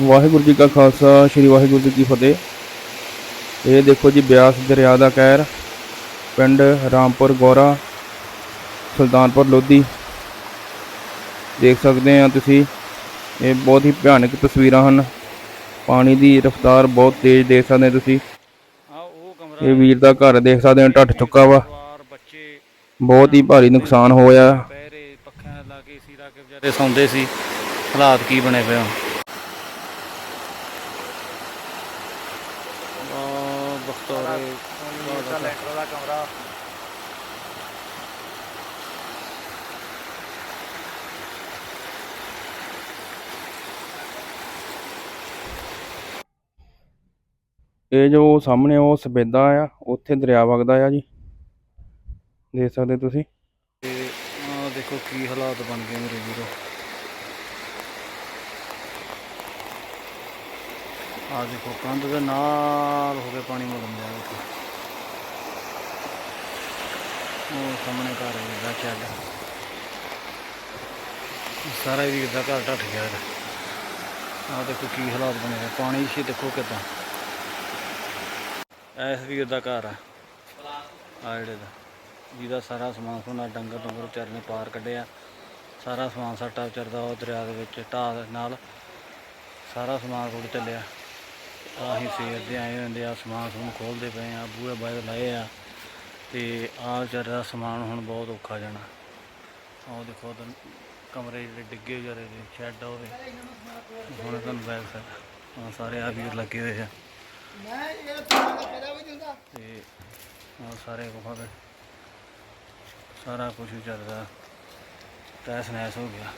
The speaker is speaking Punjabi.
ਵਾਹਿਗੁਰੂ ਜੀ ਕਾ ਖਾਲਸਾ, ਸ੍ਰੀ ਵਾਹਿਗੁਰੂ ਜੀ ਕੀ ਫਤਿਹ। ਇਹ ਦੇਖੋ ਜੀ, ਬਿਆਸ ਦਰਿਆ ਦਾ ਕਹਿਰ, ਪਿੰਡ ਰਾਮਪੁਰ ਗੋਰਾ, ਸੁਲਤਾਨਪੁਰ ਲੋਧੀ। ਦੇਖ ਸਕਦੇ ਆ ਤੁਸੀਂ, ਇਹ ਬਹੁਤ ਹੀ ਭਿਆਨਕ ਤਸਵੀਰਾਂ ਹਨ। ਪਾਣੀ ਦੀ ਰਫ਼ਤਾਰ ਬਹੁਤ ਤੇਜ਼ ਦੇਖ ਸਕਦੇ ਤੁਸੀਂ। ਇਹ ਵੀਰ ਦਾ ਘਰ ਦੇਖ ਸਕਦੇ ਹੋ ਟੱਟ ਚੁੱਕਾ ਵਾ। ਬੱਚੇ ਬਹੁਤ ਹੀ ਭਾਰੀ ਨੁਕਸਾਨ ਹੋਇਆ। ਪੱਖਿਆਂ ਲਾ ਕੇ ਸੀ ਲਾ ਕੇ ਵਿਚਾਰੇ ਸੌਂਦੇ ਸੀ। ਹਾਲਾਤ ਕੀ ਬਣੇ ਪਏ ਆ? ਆ ਬਖਤੌਰੇ ਲੈਂਟਰ ਦਾ ਕਮਰਾ। ਇਹ ਜੋ ਸਾਹਮਣੇ ਉਹ ਸਬੇਦਾ ਆ ਉੱਥੇ ਦਰਿਆ ਵਗਦਾ ਆ ਜੀ। ਦੇਖ ਸਕਦੇ ਤੁਸੀਂ? ਤੇ ਦੇਖੋ ਕੀ ਹਾਲਾਤ ਬਣ ਗਏ ਮੇਰੇ ਵੀਰੋ। ਆ ਦੇਖੋ, ਕੰਧ ਦੇ ਨਾਲ ਹੋ ਕੇ ਪਾਣੀ ਮੁੜਨ ਦਿਆ ਦੇਖੋ। ਉਹ ਸਾਹਮਣੇ ਘਰ ਦਾ ਚੱਲ ਸਾਰਾ ਵੀ ਦਾ ਘਰ ਢੱਟ ਗਿਆ ਆ ਦੇਖੋ ਕੀ ਹਾਲਾਤ ਬਣੇ ਹੋਏ, ਪਾਣੀ ਸੀ ਦੇਖੋ ਕਿਦਾਂ। ਐਸ ਵੀਰ ਦਾ ਘਰ ਆ। ਆ ਜਿਹੜੇ ਦਾ, ਜਿਹਦਾ ਸਾਰਾ ਸਮਾਨ ਸਮੂਨ ਡੰਗਰ ਡੰਗਰ ਵਿਚਾਰੇ ਨੇ ਪਾਰ ਕੱਢਿਆ। ਸਾਰਾ ਸਮਾਨ ਸਾਟਾ ਵਿਚਰਦਾ ਉਹ ਦਰਿਆ ਦੇ ਵਿੱਚ ਢਾਹ ਦੇ ਨਾਲ ਸਾਰਾ ਸਮਾਨ ਰੁੜ ਚੱਲਿਆ। ਆਹੀ ਸਵੇਰ ਦੇ ਆਏ ਹੁੰਦੇ ਆ, ਸਮਾਨ ਸਮੂਨ ਖੋਲਦੇ ਪਏ ਆ, ਬੂਹੇ ਬਾਹਰ ਲਾਏ ਆ ਤੇ ਆ ਵਿਚਾਰੇ ਦਾ ਸਮਾਨ ਹੁਣ ਬਹੁਤ ਔਖਾ ਜਾਣਾ। ਆਹ ਦੇਖੋ ਉਧਰ ਕਮਰੇ ਜਿਹੜੇ ਡਿੱਗੇ ਵਿਚਾਰੇ ਦੇ ਸ਼ੈੱਡ ਹੋਵੇ ਹੁਣ ਤੁਹਾਨੂੰ ਬੈਗ ਸਾਈਡ ਆ ਸਾਰੇ ਆ ਵੀਰ ਲੱਗੇ ਹੋਏ ਆ। ਤੇ ਆ ਸਾਰੇ ਗੁਫਾ ਸਾਰਾ ਕੁਝ ਚੱਲਦਾ। ਤੈਸ ਨੈਸ ਹੋ ਗਿਆ।